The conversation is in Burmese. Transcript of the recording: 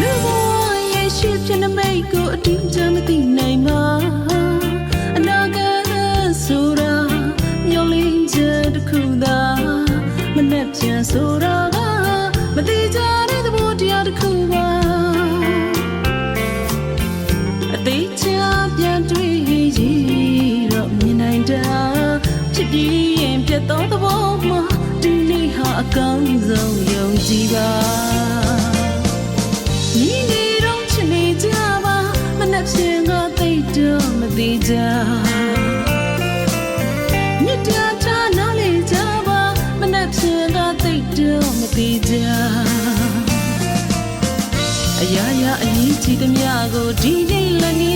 လူဘဝရဲ့ရှိဖြစ်နေမိတ်ကိုအတိအကျမသိနိုင်ပါအနာဂတ်ဆိုတာမျိုးလင်းချက်တစ်ခုသာမနဲ့ပြန်ဆိုတာကမတိကြတဲ့သဘောတရားတစ်ခုပါအသေးချာပြန်တွေ့ရတော့မြင်နိုင်တာဖြစ်ပြီးရင်ပြတ်သောသဘောမှာဒီနေ့ဟာအကောင်းဆုံးယုံကြည်ပါ နှက်ရှင်ကသိတော့မသေးကြမြတ်တာထားနားလေကြပါမနှက်ရှင်ကသိတော့မသေးကြအရာရာအရေးကြီးသမျှကိုဒီနေ့လည်း